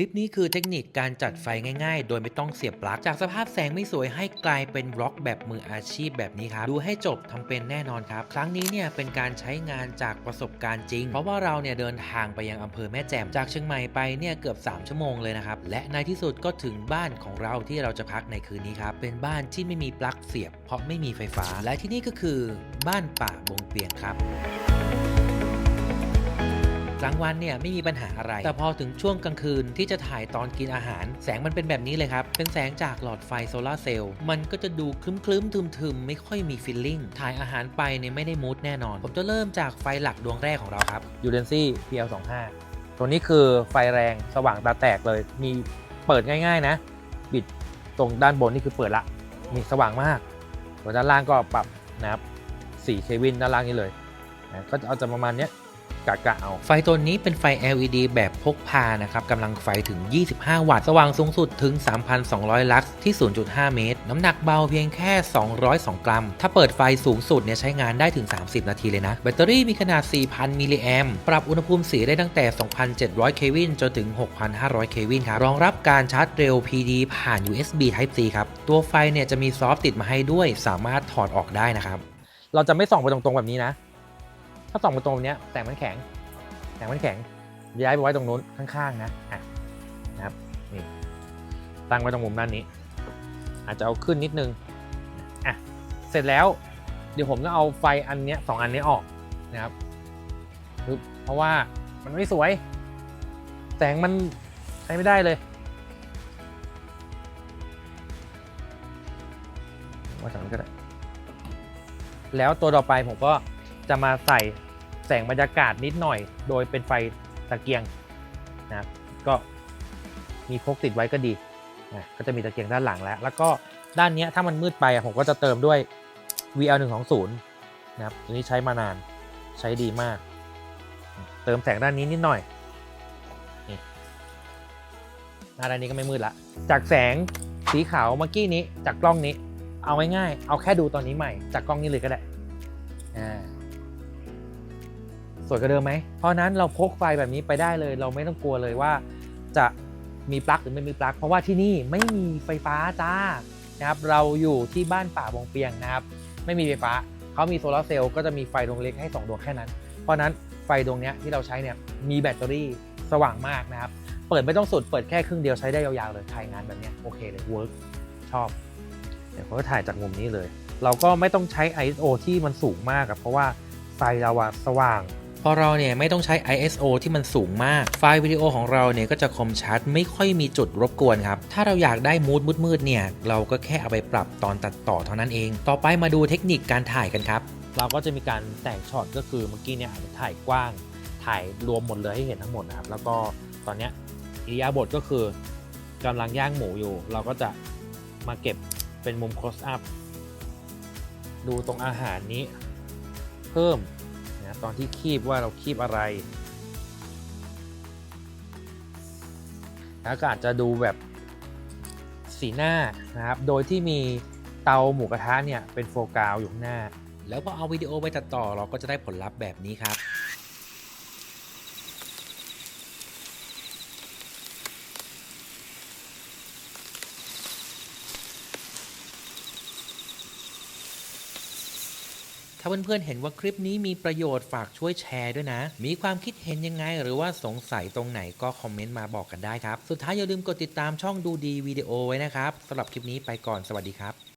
คลิปนี้คือเทคนิคการจัดไฟง่ายๆ โดยไม่ต้องเสียบปลั๊กจากสภาพแสงไม่สวยให้กลายเป็นบล็อกแบบมืออาชีพแบบนี้ครับ ดูให้จบทำเป็นแน่นอนครับ ครั้งนี้เนี่ยเป็นการใช้งานจากประสบการณ์จริง เพราะว่าเราเนี่ยเดินทางไปยังอำเภอแม่แจ่มจากเชียงใหม่ไปเนี่ยเกือบ 3 ชั่วโมงเลยนะครับ และในที่สุดก็ถึงบ้านของเราที่เราจะพักในคืนนี้ครับ เป็นบ้านที่ไม่มีปลั๊กเสียบ เพราะไม่มีไฟฟ้า และที่นี่ก็คือบ้านป่าบงเปียงครับ กลางวันเนี่ยไม่มีปัญหาอะไร แต่พอถึงช่วงกลางคืนที่จะถ่ายตอนกินอาหาร แสงมันเป็นแบบนี้เลยครับ เป็นแสงจากหลอดไฟโซลาเซลล์มันก็จะดูคลึ้มคลึ้มๆทึมๆ ไม่ค่อยมีฟิลลิ่งถ่ายอาหารไปเนี่ยไม่ได้มูดแน่นอน ผมจะเริ่มจากไฟหลักดวงแรกของเราครับ u r e n c y PL25 ตัวนี้คือไฟแรงสว่างตาแตกเลย มีเปิดง่ายๆนะ บิดตรงด้านบนนี่คือเปิดละนี่สว่างมากส่วนด้านล่างก็ปรับนะครับ4เควินด้านล่างนี้เลยนะก็จะเอาจะประมาณเนี้ย กะกะเอา ไฟตัวนี้เป็นไฟ LED แบบพกพานะครับกำลังไฟถึง 25 วัตต์ สว่างสูงสุดถึง 3,200 ลักซ์ที่ 0.5 เมตร น้ำหนักเบาเพียงแค่ 202 กรัม ถ้าเปิดไฟสูงสุดเนี่ยใช้งานได้ถึง 30 นาทีเลยนะ แบตเตอรี่มีขนาด 4,000 มิลลิแอมปรับอุณหภูมิสีได้ตั้งแต่ 2,700 เควินจนถึง 6,500 เควินครับรองรับการชาร์จเร็ว PD ผ่าน USB Type C ครับ ตัวไฟเนี่ยจะมีซอฟต์ติดมาให้ด้วย สามารถถอดออกได้นะครับ เราจะไม่ส่องไปตรงๆแบบนี้นะ ถ้าส่องไปตรงนี้แสงมันแข็งแสงมันแข็ง ย้ายไปไว้ตรงนู้นข้างๆนะอะนะครับนี่ตั้งไว้ตรงมุมด้านนี้ อาจจะเอาขึ้นนิดนึงอะเสร็จแล้วเดี๋ยวผมต้องเอาไฟอันเนี้ยสองอันนี้ออกนะครับปึ๊บเพราะว่ามันไม่สวย แสงมันใช้ไม่ได้เลยว่าจากนั้นก็ได้แล้วตัวต่อไปผมก็ จะมาใส่แสงบรรยากาศนิดหน่อย โดยเป็นไฟตะเกียงนะก็มีพกติดไว้ก็ดีนะก็จะมีตะเกียงด้านหลังแล้ว แล้วก็ด้านนี้ถ้ามันมืดไปผมก็จะเติมด้วย VL 1 2 0นะครับตัวนี้ใช้มานานใช้ดีมาก เติมแสงด้านนี้นิดหน่อยนี่หน้าด้านนี้ก็ไม่มืดละ จากแสงสีขาวเมื่อกี้นี้จากกล้องนี้ เอาง่ายๆเอาแค่ดูตอนนี้ใหม่ จากกล้องนี้เลยก็ได้อ่า สวยกว่าเดิมไหม เพราะนั้นเราพกไฟแบบนี้ไปได้เลย เราไม่ต้องกลัวเลยว่าจะมีปลั๊กหรือไม่มีปลั๊ก เพราะว่าที่นี่ไม่มีไฟฟ้าจ้า นะครับ เราอยู่ที่บ้านป่าบงเปียงนะครับ ไม่มีไฟฟ้า เขามีโซลาร์เซลล์ก็จะมีไฟดวงเล็กให้ 2 ดวงแค่นั้น เพราะนั้นไฟดวงนี้ที่เราใช้เนี่ยมีแบตเตอรี่สว่างมากนะครับ เปิดไม่ต้องสุด เปิดแค่ครึ่งเดียวใช้ได้ยาวๆเลยถ่ายงานแบบนี้โอเคเลยเวิร์กชอบ เดี๋ยวเขาก็ถ่ายจากมุมนี้เลย เราก็ไม่ต้องใช้ ISO ที่มันสูงมากอะเพราะว่าไฟเราอะสว่าง อเราเนี่ยไม่ต้องใช้ ISO ที่มันสูงมาก ไฟล์วิดีโอของเราเนี่ยก็จะคมชัดไม่ค่อยมีจุดรบกวนครับ ถ้าเราอยากได้มูดมืดๆเนี่ย เราก็แค่เอาไปปรับตอนตัดต่อเท่านั้นเอง ต่อไปมาดูเทคนิคการถ่ายกันครับ เราก็จะมีการแต่งช็อตก็คือเมื่อกี้เนี่ยอาจจะถ่ายกว้าง ถ่ายรวมหมดเลยให้เห็นทั้งหมดนะครับ แล้วก็ตอนเนี้ยอิริยาบถก็คือกำลังย่างหมูอยู่ เราก็จะมาเก็บเป็นมุม close up ดูตรงอาหารนี้ เพิ่ม นะตอนที่คีบว่าเราคีบอะไรแล้วก็อาจจะดูแบบสีหน้านะครับ โดยที่มีเตาหมูกระทะเนี่ยเป็นโฟกัสอยู่ข้างหน้า แล้วพอเอาวิดีโอไปตัดต่อเราก็จะได้ผลลัพธ์แบบนี้ครับ ถ้าเพื่อนๆเห็นว่าคลิปนี้มีประโยชน์ฝากช่วยแชร์ด้วยนะ มีความคิดเห็นยังไง หรือว่าสงสัยตรงไหนก็คอมเมนต์มาบอกกันได้ครับ สุดท้ายอย่าลืมกดติดตามช่องดูดีวิดีโอไว้นะครับสำหรับคลิปนี้ไปก่อนสวัสดีครับ